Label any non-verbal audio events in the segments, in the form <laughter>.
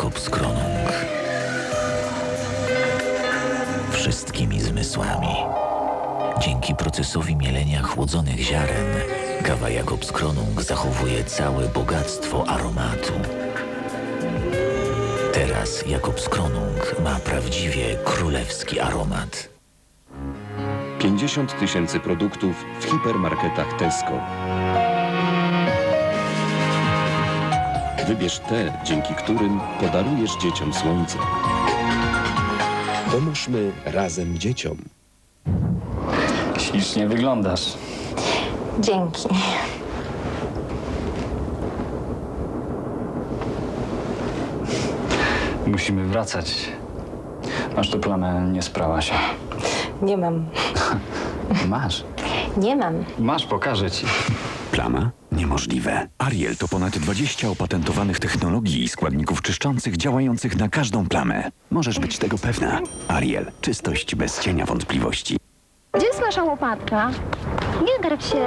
aromat kawy Jakobs Kronung. Wszystkimi zmysłami. Dzięki procesowi mielenia chłodzonych ziaren, kawa Jakobs Kronung zachowuje całe bogactwo aromatu. Teraz Jakobs Kronung ma prawdziwie królewski aromat. 50 tysięcy produktów w hipermarketach Tesco. Wybierz te, dzięki którym podarujesz dzieciom słońce. Pomóżmy razem dzieciom. Ślicznie wyglądasz. Dzięki. Musimy wracać. Masz tu plamę, nie sprała się. Nie mam. <laughs> Masz. Nie mam. Masz, pokażę ci. Plama? Niemożliwe. Ariel to ponad 20 opatentowanych technologii i składników czyszczących działających na każdą plamę. Możesz być tego pewna. Ariel. Czystość bez cienia wątpliwości. Gdzie jest nasza łopatka? Nie garb się.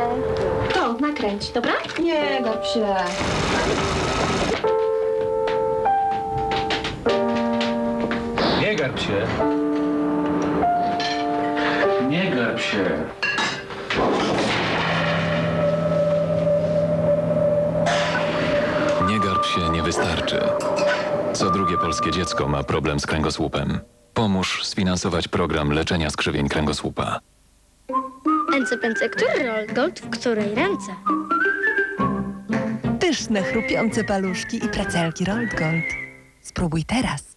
To, nakręć, dobra? Nie garb się. Nie garb się. Nie garb się. Się nie wystarczy. Co drugie polskie dziecko ma problem z kręgosłupem. Pomóż sfinansować program leczenia skrzywień kręgosłupa. Pęce, który roll gold w której ręce? Pyszne, chrupiące paluszki i precelki Rold Gold. Spróbuj teraz.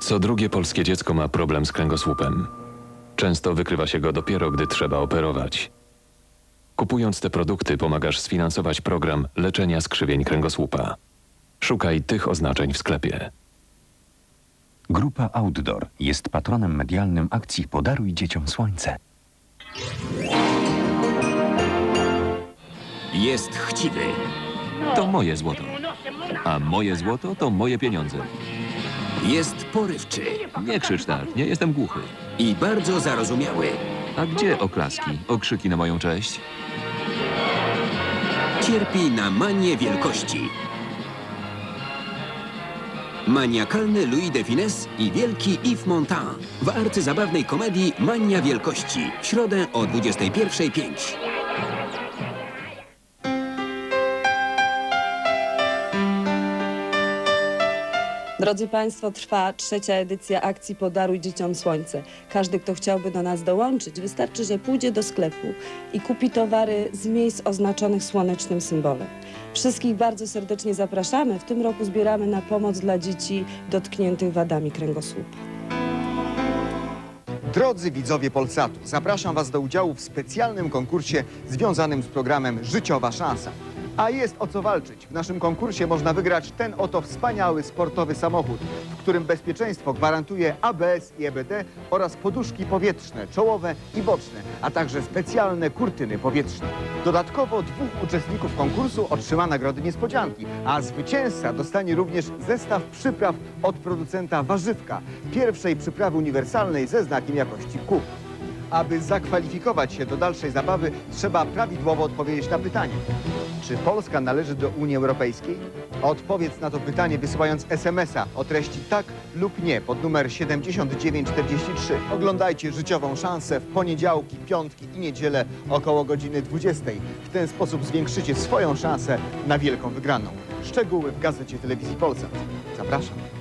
Co drugie polskie dziecko ma problem z kręgosłupem. Często wykrywa się go dopiero, gdy trzeba operować. Kupując te produkty, pomagasz sfinansować program leczenia skrzywień kręgosłupa. Szukaj tych oznaczeń w sklepie. Grupa Outdoor jest patronem medialnym akcji Podaruj dzieciom słońce. Jest chciwy. To moje złoto. A moje złoto to moje pieniądze. Jest porywczy Nie krzycz tak, nie jestem głuchy. i bardzo zarozumiały. A gdzie oklaski, okrzyki na moją cześć? Cierpi na manię wielkości. Maniakalny Louis de Finesse i wielki Yves Montand w arcyzabawnej komedii Mania Wielkości w środę o 21.05. Drodzy Państwo, trwa trzecia edycja akcji Podaruj Dzieciom Słońce. Każdy, kto chciałby do nas dołączyć, wystarczy, że pójdzie do sklepu i kupi towary z miejsc oznaczonych słonecznym symbolem. Wszystkich bardzo serdecznie zapraszamy. W tym roku zbieramy na pomoc dla dzieci dotkniętych wadami kręgosłupa. Drodzy widzowie Polsatu, zapraszam Was do udziału w specjalnym konkursie związanym z programem Życiowa Szansa. A jest o co walczyć. W naszym konkursie można wygrać ten oto wspaniały sportowy samochód, w którym bezpieczeństwo gwarantuje ABS i EBD oraz poduszki powietrzne, czołowe i boczne, a także specjalne kurtyny powietrzne. Dodatkowo dwóch uczestników konkursu otrzyma nagrody niespodzianki, a zwycięzca dostanie również zestaw przypraw od producenta Warzywka, pierwszej przyprawy uniwersalnej ze znakiem jakości Q. Aby zakwalifikować się do dalszej zabawy, trzeba prawidłowo odpowiedzieć na pytanie. Czy Polska należy do Unii Europejskiej? Odpowiedz na to pytanie wysyłając SMS-a o treści tak lub nie pod numer 7943. Oglądajcie życiową szansę w poniedziałki, piątki i niedzielę około godziny 20. W ten sposób zwiększycie swoją szansę na wielką wygraną. Szczegóły w gazecie Telewizji Polsat. Zapraszam.